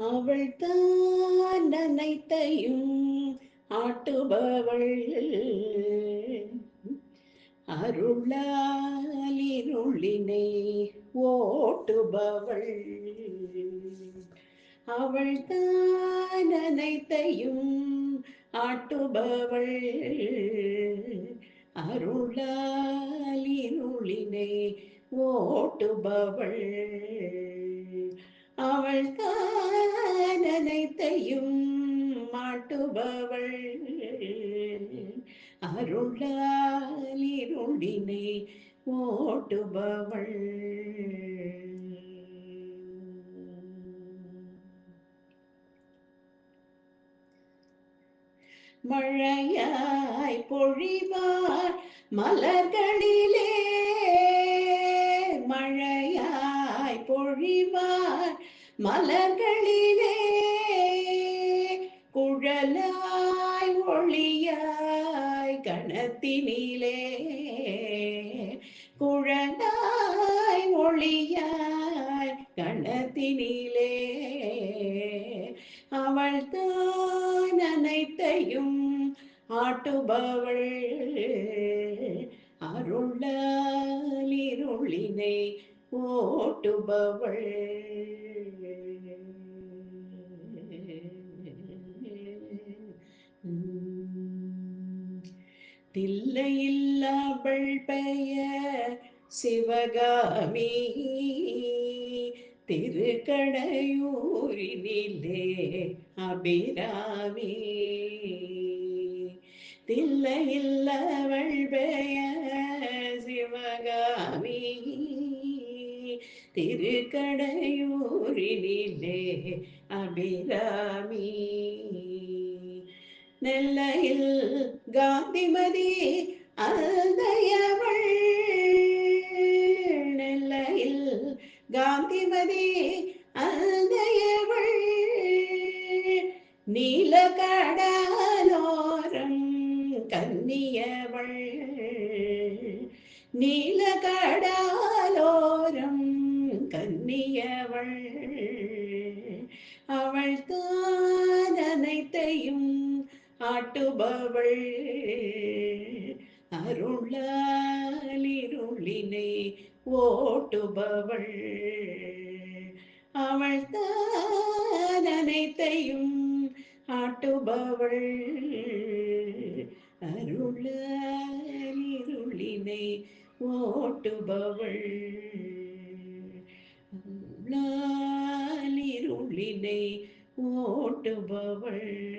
அவள் தான் அனைத்தையும் ஆட்டுபவள். அருளாலிருளினை ஓட்டுபவள். அவள் தான் அனைத்தையும் ஆட்டுபவள். அருளாலிருளினை ஓட்டுபவள். அவள் மாட்டுபவள் அருளாலிருளினை ஓட்டுபவள். மழையாய் பொழிவார் மலர்களிலே. மழையாய் பொழிவார் மலர்களிலே. குழலாய் ஒளியாய் கணத்தினிலே. குழலாய் ஒளியாய் கணத்தினிலே. அவள் தான் அனைத்தையும் ஆட்டுபவள். அருளாலிருளினை ஓட்டுபவள். தில்லையில்லாவள் பெயர் சிவகாமி. திருக்கடையூரினிலே அபிராமி. தில்லையில்லவள் பெயர் சிவகாமி. திருக்கடையூரினிலே அபிராமி. நெல்லையில் காந்திமதி அந்தையவள் நெல்லையில் காந்திமதி அந்தையவள் நீல கடலோரம் கன்னியவள். நீல கடலோரம் கன்னியவள். அவள் தான் அனைத்தையும் ஆட்டுபவள் அருளாலிருளினை ஓட்டுபவள். அவள் தான் அனைத்தையும் ஆட்டுபவள். அருளாலிருளினை ஓட்டுபவள். அருளாலிருளினை ஓட்டுபவள்.